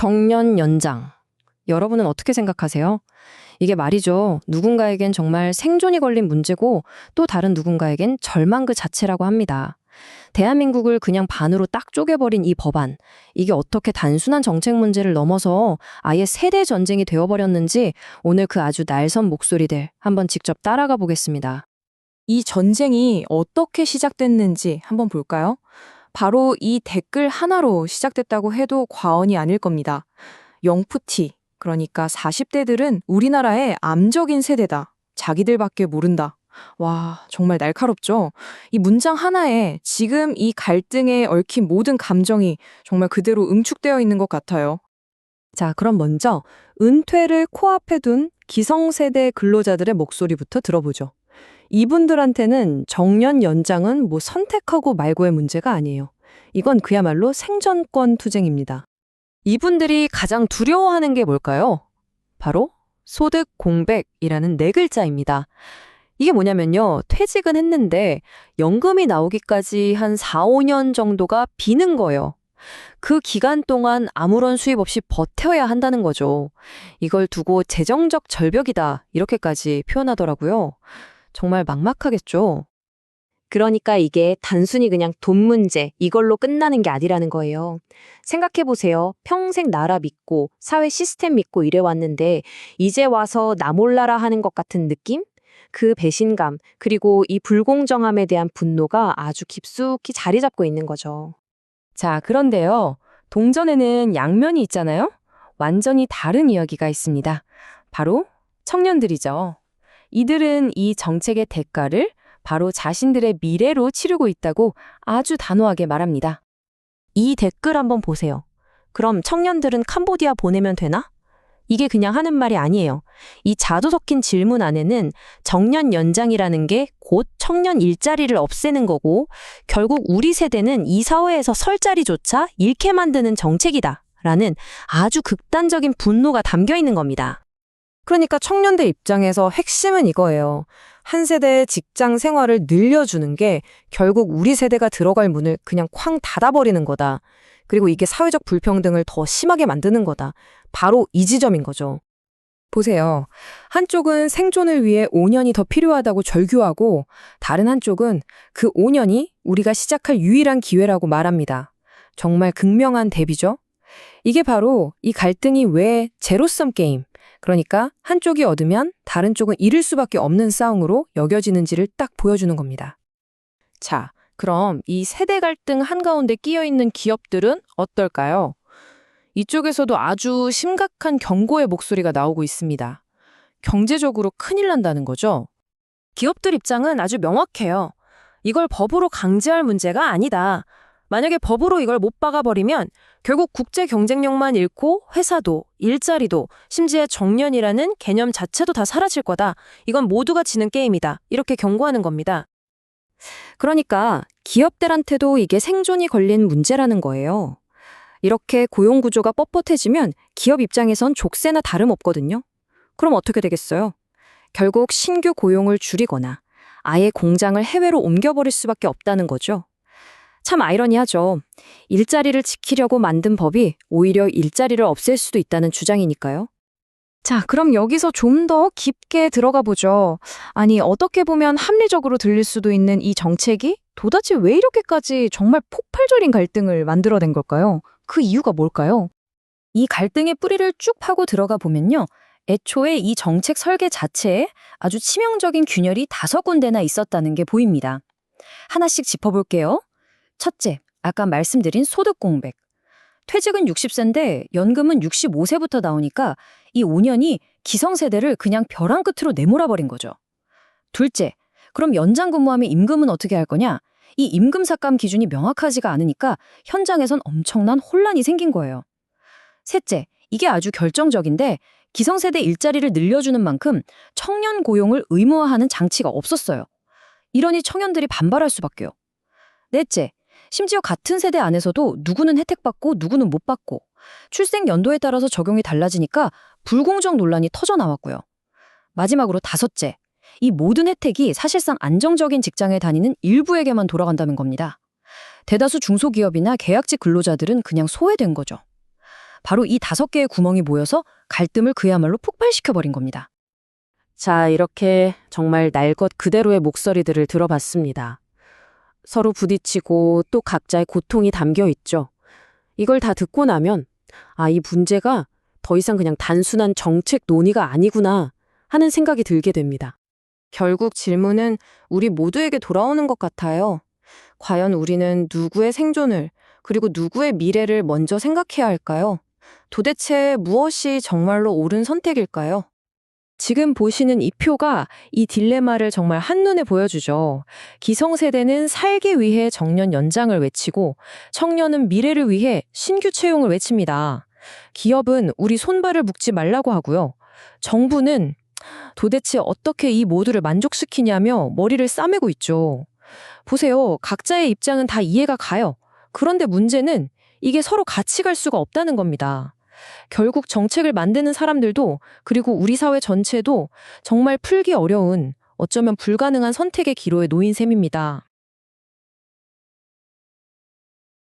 정년 연장. 여러분은 어떻게 생각하세요? 이게 말이죠. 누군가에겐 정말 생존이 걸린 문제고 또 다른 누군가에겐 절망 그 자체라고 합니다. 대한민국을 그냥 반으로 딱 쪼개버린 이 법안. 이게 어떻게 단순한 정책 문제를 넘어서 아예 세대 전쟁이 되어버렸는지 오늘 그 아주 날선 목소리들 한번 직접 따라가 보겠습니다. 이 전쟁이 어떻게 시작됐는지 한번 볼까요? 바로 이 댓글 하나로 시작됐다고 해도 과언이 아닐 겁니다. 영푸티, 그러니까 40대들은 우리나라의 암적인 세대다. 자기들밖에 모른다. 와, 정말 날카롭죠? 이 문장 하나에 지금 이 갈등에 얽힌 모든 감정이 정말 그대로 응축되어 있는 것 같아요. 자, 그럼 먼저 은퇴를 코앞에 둔 기성세대 근로자들의 목소리부터 들어보죠. 이분들한테는 정년 연장은 뭐 선택하고 말고의 문제가 아니에요. 이건 그야말로 생존권 투쟁입니다. 이분들이 가장 두려워하는 게 뭘까요? 바로 소득 공백이라는 네 글자입니다. 이게 뭐냐면요. 퇴직은 했는데 연금이 나오기까지 한 4, 5년 정도가 비는 거예요. 그 기간 동안 아무런 수입 없이 버텨야 한다는 거죠. 이걸 두고 재정적 절벽이다. 이렇게까지 표현하더라고요. 정말 막막하겠죠. 그러니까 이게 단순히 그냥 돈 문제, 이걸로 끝나는 게 아니라는 거예요. 생각해보세요. 평생 나라 믿고, 사회 시스템 믿고 이래왔는데, 이제 와서 나 몰라라 하는 것 같은 느낌? 그 배신감, 그리고 이 불공정함에 대한 분노가 아주 깊숙이 자리 잡고 있는 거죠. 자, 그런데요. 동전에는 양면이 있잖아요. 완전히 다른 이야기가 있습니다. 바로 청년들이죠. 이들은 이 정책의 대가를 바로 자신들의 미래로 치르고 있다고 아주 단호하게 말합니다. 이 댓글 한번 보세요. 그럼 청년들은 캄보디아 보내면 되나? 이게 그냥 하는 말이 아니에요. 이 자도 섞인 질문 안에는 정년 연장이라는 게 곧 청년 일자리를 없애는 거고 결국 우리 세대는 이 사회에서 설 자리조차 잃게 만드는 정책이다. 라는 아주 극단적인 분노가 담겨 있는 겁니다. 그러니까 청년들 입장에서 핵심은 이거예요. 한 세대의 직장 생활을 늘려주는 게 결국 우리 세대가 들어갈 문을 그냥 쾅 닫아버리는 거다. 그리고 이게 사회적 불평등을 더 심하게 만드는 거다. 바로 이 지점인 거죠. 보세요. 한쪽은 생존을 위해 5년이 더 필요하다고 절규하고 다른 한쪽은 그 5년이 우리가 시작할 유일한 기회라고 말합니다. 정말 극명한 대비죠? 이게 바로 이 갈등이 왜 제로섬 게임, 그러니까 한쪽이 얻으면 다른 쪽은 잃을 수밖에 없는 싸움으로 여겨지는지를 딱 보여주는 겁니다. 자, 그럼 이 세대 갈등 한가운데 끼어 있는 기업들은 어떨까요? 이쪽에서도 아주 심각한 경고의 목소리가 나오고 있습니다. 경제적으로 큰일 난다는 거죠. 기업들 입장은 아주 명확해요. 이걸 법으로 강제할 문제가 아니다. 만약에 법으로 이걸 못 박아버리면 결국 국제 경쟁력만 잃고 회사도, 일자리도, 심지어 정년이라는 개념 자체도 다 사라질 거다. 이건 모두가 지는 게임이다. 이렇게 경고하는 겁니다. 그러니까 기업들한테도 이게 생존이 걸린 문제라는 거예요. 이렇게 고용 구조가 뻣뻣해지면 기업 입장에선 족쇄나 다름없거든요. 그럼 어떻게 되겠어요? 결국 신규 고용을 줄이거나 아예 공장을 해외로 옮겨버릴 수밖에 없다는 거죠. 참 아이러니하죠. 일자리를 지키려고 만든 법이 오히려 일자리를 없앨 수도 있다는 주장이니까요. 자, 그럼 여기서 좀 더 깊게 들어가 보죠. 아니, 어떻게 보면 합리적으로 들릴 수도 있는 이 정책이 도대체 왜 이렇게까지 정말 폭발적인 갈등을 만들어낸 걸까요? 그 이유가 뭘까요? 이 갈등의 뿌리를 쭉 파고 들어가 보면요. 애초에 이 정책 설계 자체에 아주 치명적인 균열이 다섯 군데나 있었다는 게 보입니다. 하나씩 짚어볼게요. 첫째, 아까 말씀드린 소득 공백. 퇴직은 60세인데 연금은 65세부터 나오니까 이 5년이 기성세대를 그냥 벼랑 끝으로 내몰아버린 거죠. 둘째, 그럼 연장 근무하면 임금은 어떻게 할 거냐? 이 임금 삭감 기준이 명확하지가 않으니까 현장에선 엄청난 혼란이 생긴 거예요. 셋째, 이게 아주 결정적인데 기성세대 일자리를 늘려주는 만큼 청년 고용을 의무화하는 장치가 없었어요. 이러니 청년들이 반발할 수밖에요. 넷째, 심지어 같은 세대 안에서도 누구는 혜택받고 누구는 못 받고 출생 연도에 따라서 적용이 달라지니까 불공정 논란이 터져 나왔고요. 마지막으로 다섯째, 이 모든 혜택이 사실상 안정적인 직장에 다니는 일부에게만 돌아간다는 겁니다. 대다수 중소기업이나 계약직 근로자들은 그냥 소외된 거죠. 바로 이 다섯 개의 구멍이 모여서 갈등을 그야말로 폭발시켜버린 겁니다. 자, 이렇게 정말 날 것 그대로의 목소리들을 들어봤습니다. 서로 부딪히고 또 각자의 고통이 담겨 있죠. 이걸 다 듣고 나면, 아, 이 문제가 더 이상 그냥 단순한 정책 논의가 아니구나 하는 생각이 들게 됩니다. 결국 질문은 우리 모두에게 돌아오는 것 같아요. 과연 우리는 누구의 생존을, 그리고 누구의 미래를 먼저 생각해야 할까요? 도대체 무엇이 정말로 옳은 선택일까요? 지금 보시는 이 표가 이 딜레마를 정말 한눈에 보여주죠. 기성세대는 살기 위해 정년 연장을 외치고 청년은 미래를 위해 신규 채용을 외칩니다. 기업은 우리 손발을 묶지 말라고 하고요. 정부는 도대체 어떻게 이 모두를 만족시키냐며 머리를 싸매고 있죠. 보세요. 각자의 입장은 다 이해가 가요. 그런데 문제는 이게 서로 같이 갈 수가 없다는 겁니다. 결국 정책을 만드는 사람들도 그리고 우리 사회 전체도 정말 풀기 어려운 어쩌면 불가능한 선택의 기로에 놓인 셈입니다.